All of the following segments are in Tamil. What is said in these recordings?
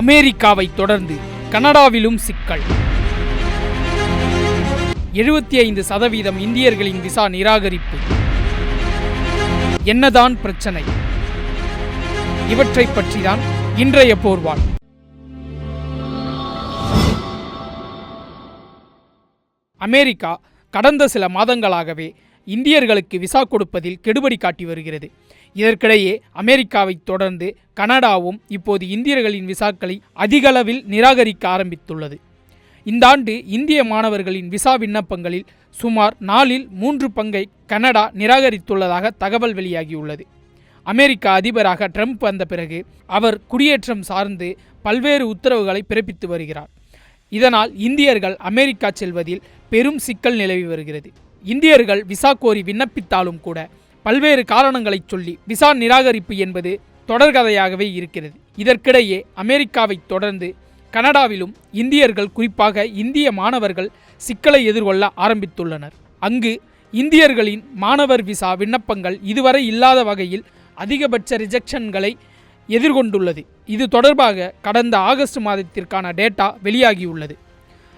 அமெரிக்காவை தொடர்ந்து கனடாவிலும் சிக்கல். எழுபத்தி ஐந்து சதவீதம் இந்தியர்களின் விசா நிராகரிப்பு. என்னதான் பிரச்சனை. இவற்றை பற்றிதான் இன்றைய போர்வாள். அமெரிக்கா கடந்த சில மாதங்களாகவே இந்தியர்களுக்கு விசா கொடுப்பதில் கெடுபடி காட்டி வருகிறது. இதற்கிடையே அமெரிக்காவை தொடர்ந்து கனடாவும் இப்போது இந்தியர்களின் விசாக்களை அதிகளவில் நிராகரிக்க ஆரம்பித்துள்ளது. இந்த ஆண்டு இந்திய மாணவர்களின் விசா விண்ணப்பங்களில் சுமார் நாலில் மூன்று பங்கை கனடா நிராகரித்துள்ளதாக தகவல் வெளியாகியுள்ளது. அமெரிக்க அதிபராக ட்ரம்ப் வந்த பிறகு அவர் குடியேற்றம் சார்ந்து பல்வேறு உத்தரவுகளை பிறப்பித்து வருகிறார். இதனால் இந்தியர்கள் அமெரிக்கா செல்வதில் பெரும் சிக்கல் நிலவி வருகிறது. இந்தியர்கள் விசா கோரி விண்ணப்பித்தாலும் கூட பல்வேறு காரணங்களைச் சொல்லி விசா நிராகரிப்பு என்பது தொடர்கதையாகவே இருக்கிறது. இதற்கிடையே அமெரிக்காவைத் தொடர்ந்து கனடாவிலும் இந்தியர்கள் குறிப்பாக இந்திய மாணவர்கள் சிக்கலை எதிர்கொள்ள ஆரம்பித்துள்ளனர். அங்கு இந்தியர்களின் மாணவர் விசா விண்ணப்பங்கள் இதுவரை இல்லாத வகையில் அதிகபட்ச ரிஜெக்ஷன்களை எதிர்கொண்டுள்ளது. இது தொடர்பாக கடந்த ஆகஸ்ட் மாதத்திற்கான டேட்டா வெளியாகியுள்ளது.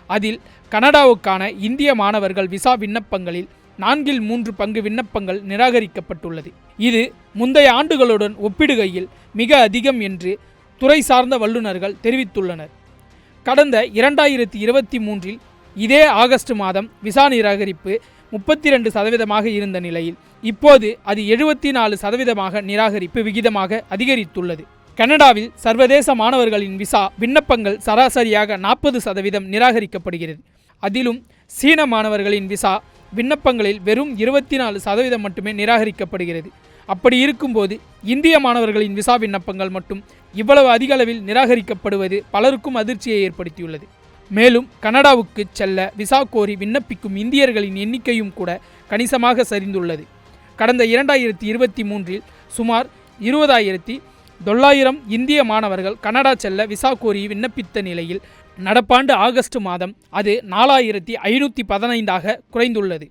அதில் கனடாவுக்கான இந்திய மாணவர்கள் விசா விண்ணப்பங்களில் நான்கில் மூன்று பங்கு விண்ணப்பங்கள் நிராகரிக்கப்பட்டுள்ளது. இது முந்தைய ஆண்டுகளுடன் ஒப்பிடுகையில் மிக அதிகம் என்று துறை சார்ந்த வல்லுநர்கள் தெரிவித்துள்ளனர். கடந்த இரண்டாயிரத்தி இருபத்தி மூன்றில் இதே ஆகஸ்ட் மாதம் விசா நிராகரிப்பு முப்பத்தி ரெண்டு சதவீதமாக இருந்த நிலையில் இப்போது அது எழுபத்தி நாலு சதவீதமாக நிராகரிப்பு விகிதமாக அதிகரித்துள்ளது. கனடாவில் சர்வதேச மாணவர்களின் விசா விண்ணப்பங்கள் சராசரியாக நாற்பது சதவீதம் நிராகரிக்கப்படுகிறது. அதிலும் சீன மாணவர்களின் விசா விண்ணப்பங்களில் வெறும் இருபத்தி நாலு சதவீதம் மட்டுமே நிராகரிக்கப்படுகிறது. அப்படி இருக்கும்போது இந்திய மாணவர்களின் விசா விண்ணப்பங்கள் மட்டும் இவ்வளவு அதிக அளவில் நிராகரிக்கப்படுவது பலருக்கும் அதிர்ச்சியை ஏற்படுத்தியுள்ளது. மேலும் கனடாவுக்கு செல்ல விசா கோரி விண்ணப்பிக்கும் இந்தியர்களின் எண்ணிக்கையும் கூட கணிசமாக சரிந்துள்ளது. கடந்த இரண்டாயிரத்தி இருபத்தி மூன்றில் சுமார் இருபதாயிரத்தி தொள்ளாயிரம் இந்திய மாணவர்கள் கனடா செல்ல விசா கோரி விண்ணப்பித்த நிலையில் நடப்பாண்டு ஆகஸ்ட் மாதம் அது நாலாயிரத்தி ஐநூற்றி பதினைந்தாக குறைந்துள்ளது.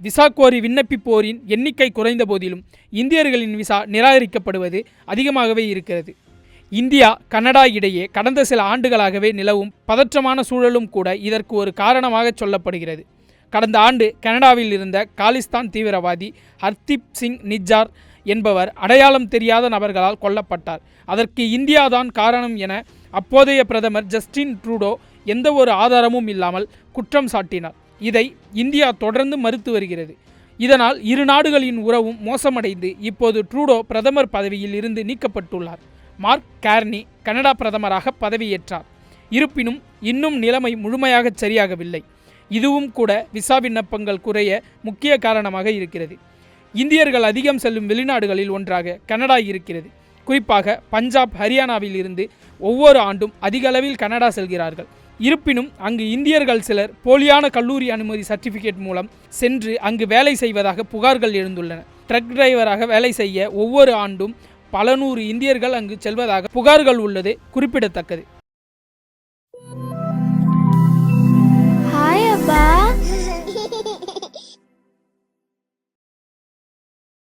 விசா கோரி விண்ணப்பிப்போரின் எண்ணிக்கை குறைந்த போதிலும் இந்தியர்களின் விசா நிராகரிக்கப்படுவது அதிகமாகவே இருக்கிறது. இந்தியா கனடா இடையே கடந்த சில ஆண்டுகளாகவே நிலவும் பதற்றமான சூழலும் கூட இதற்கு ஒரு காரணமாக சொல்லப்படுகிறது. கடந்த ஆண்டு கனடாவில் இருந்த காலிஸ்தான் தீவிரவாதி ஹர்தீப் சிங் நிஜார் என்பவர் அடையாளம் தெரியாத நபர்களால் கொல்லப்பட்டார். அதற்கு இந்தியாதான் காரணம் என அப்போதைய பிரதமர் ஜஸ்டின் ட்ரூடோ எந்த ஒரு ஆதாரமும் இல்லாமல் குற்றம் சாட்டினார். இதை இந்தியா தொடர்ந்து மறுத்து வருகிறது. இதனால் இரு நாடுகளின் உறவும் மோசமடைந்து இப்போது ட்ரூடோ பிரதமர் பதவியில் இருந்து நீக்கப்பட்டுள்ளார். மார்க் கேர்னி கனடா பிரதமராக பதவியேற்றார். இருப்பினும் இன்னும் நிலைமை முழுமையாக சரியாகவில்லை. இதுவும் கூட விசா விண்ணப்பங்கள் குறைய முக்கிய காரணமாக இருக்கிறது. இந்தியர்கள் அதிகம் செல்லும் வெளிநாடுகளில் ஒன்றாக கனடா இருக்கிறது. குறிப்பாக பஞ்சாப் ஹரியானாவில் இருந்து ஒவ்வொரு ஆண்டும் அதிக அளவில் கனடா செல்கிறார்கள். இருப்பினும் அங்கு இந்தியர்கள் சிலர் போலியான கல்லூரி அனுமதி சர்டிபிகேட் மூலம் சென்று அங்கு வேலை செய்வதாக புகார்கள் எழுந்துள்ளன. ட்ரக் டிரைவராக வேலை செய்ய ஒவ்வொரு ஆண்டும் பல நூறு இந்தியர்கள் அங்கு செல்வதாக புகார்கள் உள்ளது குறிப்பிடத்தக்கது.